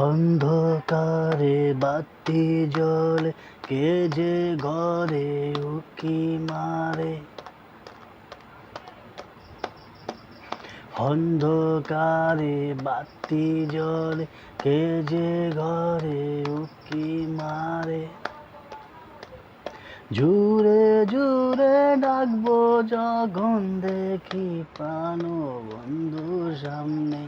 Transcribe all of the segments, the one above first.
অন্ধকারে বাতি জলে কে যে ঘরে উকি মারে। অন্ধকারে বাতি জলে কে যে ঘরে উকি মারে। জুড়ে জুড়ে ডাকবো যখন দেখি প্রাণ বন্ধু সামনে।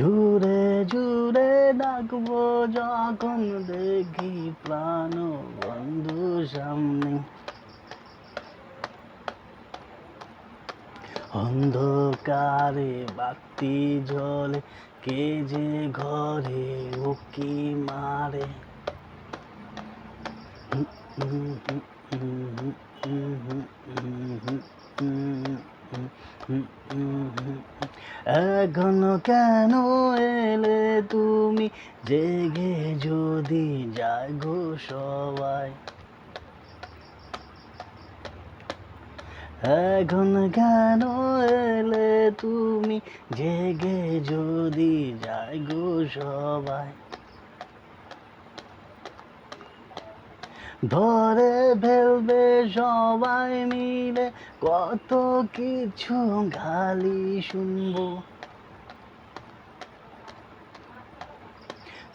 জুড়ে জুড়ে ডাকবো যখন দেখি প্রাণ বন্ধু সামনে। অন্ধকারে বাতি জলে কে যে ঘরে উকি মারে। এখন কেন এলে তুমি জেগে যদি জাগো সবাই? এখন কেন এলে তুমি জেগে যদি জাগো সবাই? ধরে ফেলবে সবাই মিলে কত কিছু গালি শুনব।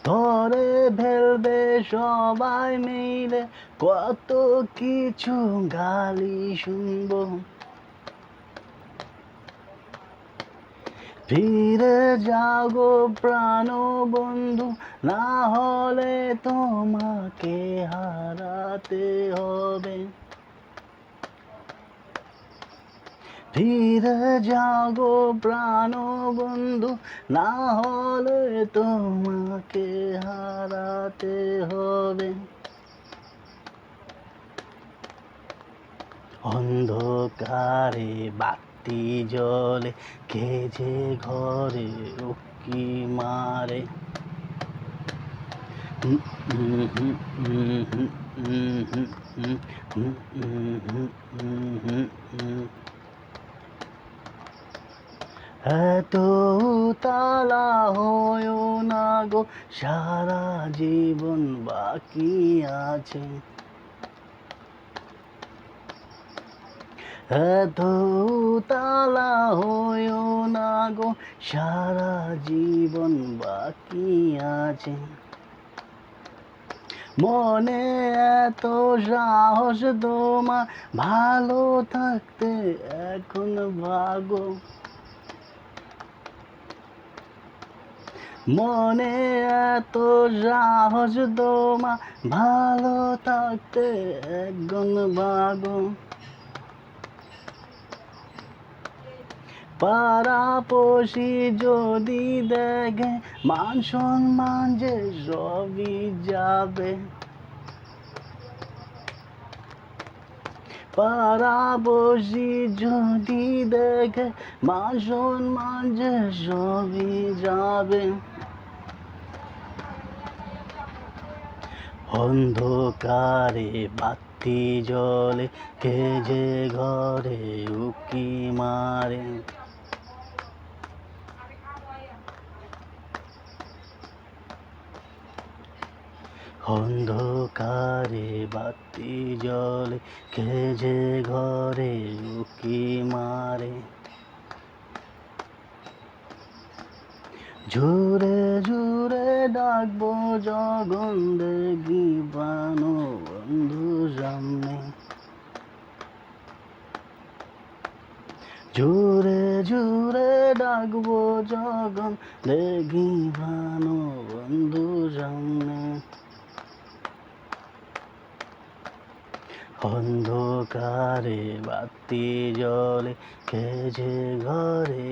ধরে ফেলবে সবাই মিলে কত কিছু গালি শুনব। ফিরে যাগো প্রাণ বন্ধু, না হলে তোমাকে হারাতে হবে। ফিরে যাগো প্রাণ বন্ধু, না হলে তোমাকে হারাতে হবে। অন্ধকারে বাতি জলে কে যে ঘরে উকি মারে এত তালা হয়েও না গো সারা জীবন বাকি আছে তালা হয়েও না গো, সারা জীবন বাকি আছে। মনে এত সাহস তোমার, ভালো থাকতে এখন ভাগো। মনে এত সাহস তোমার, ভালো থাকতে এখন ভাগো। পাড়াপড়শি যদি দেখে, মান সম্মান যে সবই যাবে। পাড়াপড়শি যদি দেখে, মান সম্মান যে সবই যাবে। অন্ধকারে বাতি জলে কে যে ঘরে উকি মারে। অন্ধকারে বাতি জলে কে যে ঘরে উকি মারে। জুড়ে জুড়ে ডাকবো যখন দেখি বানো বন্ধু সামনে। জুড়ে জুড়ে ডাকবো যখন দেখি বানো বন্ধু সামনে। অন্ধকারে বাতি জলে কে যে ঘরে